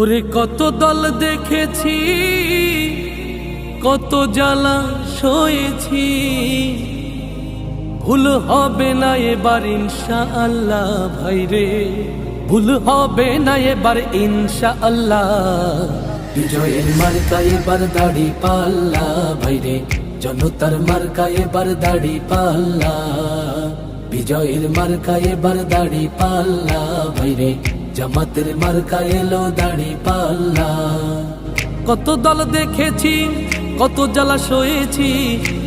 ওরে কত দল দেখেছি, কত জ্বালা সয়েছি। ভুল হবে না এবার ইনশা আল্লাহ ভাইরে ভুল হবে না এবার ইনশা আল্লাহ বিজয়ের মার্কা এবার দাড়ি পাল্লা ভাই রে, জনতার মার্কা এবার দাড়ি পাল্লা। বিজয়ের মার্কা এবার দাড়ি পাল্লা ভাইরে জামাতের মার্কা এলো দাড়ি পাল্লা। কত দল দেখেছি, কত জ্বালা সয়েছি,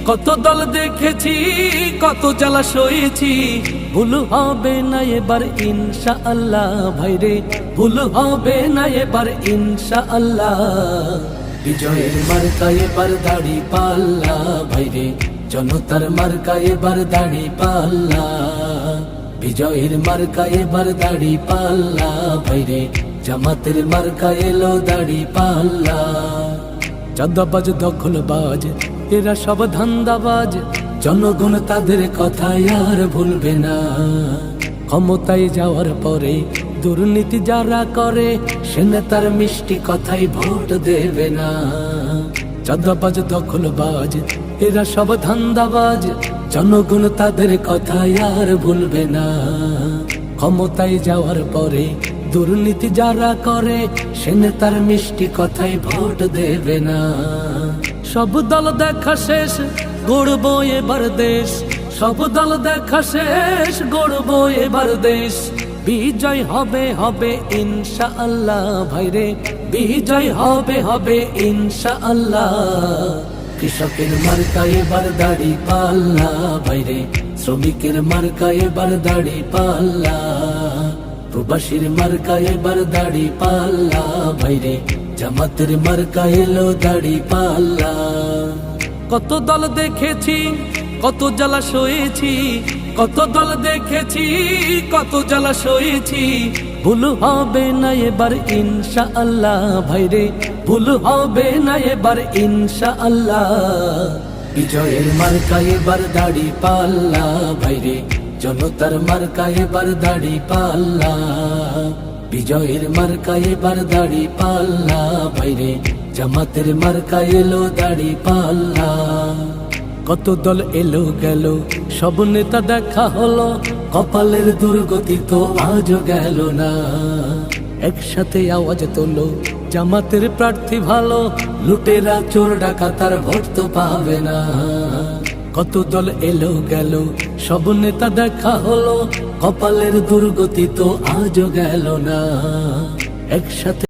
কত দল দেখেছি, কত জ্বালা সয়েছি। ভুল হবে না এবার ইনশা আল্লাহ ভাইরে, ভুল হবে না এবার ইনশা আল্লাহ বিজয়ের মার্কা এবার দাড়ি পাল্লা, ভাইরে, জনতার মার্কা এবার দাড়ি পাল্লা। বিজয়ের মার্কা এবার দাড়ি পাল্লা, ভাইরে। জামাতের মার্কা এলো দাড়ি পাল্লা। চাঁদাবাজ, দখলবাজ, এরা সব ধান্দাবাজ। জনগণ তাদের কথায় আর ভুলবে না। ক্ষমতায় যাওয়ার পরে দুর্নীতি যারা করে, সে নেতার মিষ্টি কথাই ভোট দেবে না। চাঁদাবাজ, দখলবাজ, এরা সব ধান্দাবাজ। জনগণ তাদের কথা আর ভুলবে না। ক্ষমতায় যাওয়ার পরে দুর্নীতি যারা করে, সে নেতার মিষ্টি কথাই ভোট দেবে না। সব দল দেখা শেষ, গড়ব এবার দেশ। সব দল দেখা শেষ, গড়ব এবার দেশ। বিজয় হবে হবে ইনশা আল্লাহ ভাইরে। বিজয় হবে হবে ইনশা আল্লাহ কৃষকের মার্কা এবার দাড়ি পাল্লা। বাইরে শ্রমিকের মার্কা এবার দাড়ি পাল্লা। প্রবাসীর মার্কা এবার দাড়ি পাল্লা। বাইরে জামাতের মার্কা এলো দাড়ি পাল্লা। কত দল দেখেছি, কত জ্বালা সয়েছি। কত দল দেখেছি, কত জ্বালা সয়েছি। ভুল হবে না এবার ইনশা আল্লাহ ভাইরে, ভুল হবে না এবার ইনশা আল্লাহ বিজয়ের মার্কা এবার দাড়ি পাল্লা। ভাইরে, জনতার মার্কা এবার দাড়ি পাল্লা। বিজয়ের মার্কা এবার দাড়ি পাল্লা। ভাইরে, জামাতের মার্কা এলো দাড়ি পাল্লা। কত দল এলো গেল, সব নেতা দেখা হলো, কপালের দুর্গতি তো আজও গেল না। একসাথে আওয়াজ তোলো, জামাতের প্রার্থী ভালো, লুটেরা, চোর, ডাকাতার ভোট তো পাবে না। কত দল এলো গেল, সব নেতা দেখা হলো, কপালের দুর্গতি তো আজও গেল না। একসাথে